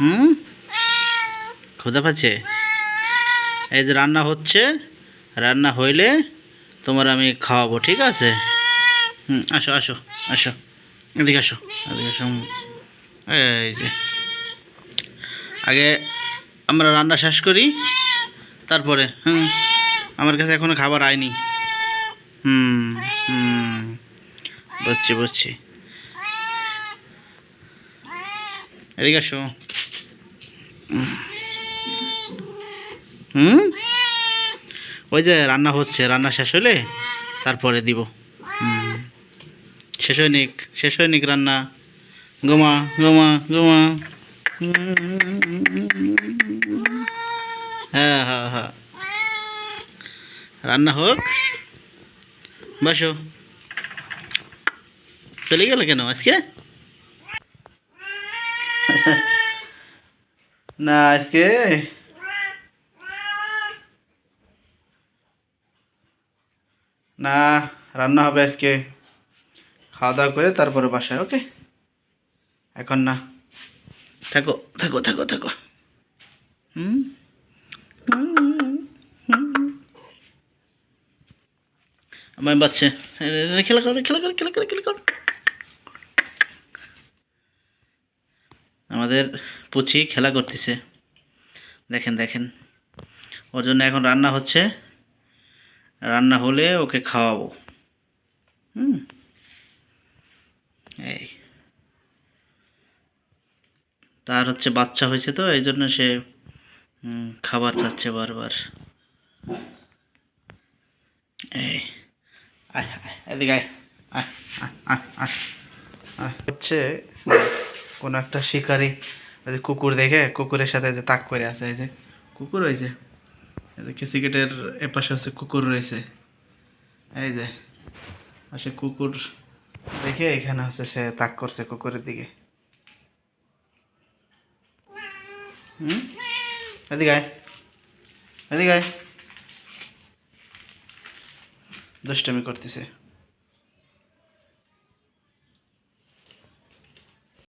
হুম? ক্ষুদা পাচ্ছে। এই যে রান্না হচ্ছে, রান্না হইলে তোমার আমি খাওয়াবো, ঠিক আছে? হুম, আসো আসো আসো। এদিকে আসো এদিকে আসো। এই যে। আগে আমরা রান্না শেষ করি, তারপরে, হুম, আমার কাছে এখনও খাবার আয়নি। হুম হুম। বুঝছি বুঝছি এদিকে আসো। হুম? ওই যে রান্না হচ্ছে, রান্না শেষ হলে তারপরে দিব। শেষ হয় নিক শেষ হয় নিক রান্না। গোমা গোমা গোমা হ্যাঁ হ্যাঁ হ্যাঁ। রান্না হোক। বসো। চলে গেল কেন আজকে? না, আজকে না, রান্না হবে আজকে। খাওয়া দাওয়া করে তারপরে বাসায়, ওকে? এখন না। থাকো থাকো থাকো থাকো। হুম? আমার বাচ্চা খেলা করো খেলা করো খেলা করো খেলা করো। আমাদের পুচি খেলা করতেছে। দেখেন দেখেন। ওর জন্য এখন রান্না হচ্ছে। রান্না হলে ওকে খাওয়াবো। হুম? এই। তার হচ্ছে বাচ্চা হয়েছে তো, এই জন্য সে খাবার চাচ্ছে বারবার। এই। এদিকে। হচ্ছে কোনো একটা শিকারি ওই যে কুকুর দেখে কুকুরের সাথে যে তাক করে আছে, এই যে কুকুর এই যে কেসিকেটের এপাশে হচ্ছে কুকুর রয়েছে, এই যে, আর সে কুকুর দেখে এখানে হচ্ছে সে তাক করছে কুকুরের দিকে। হুম? এদিকে এদিকে আয়। দুষ্টামি করতেছে।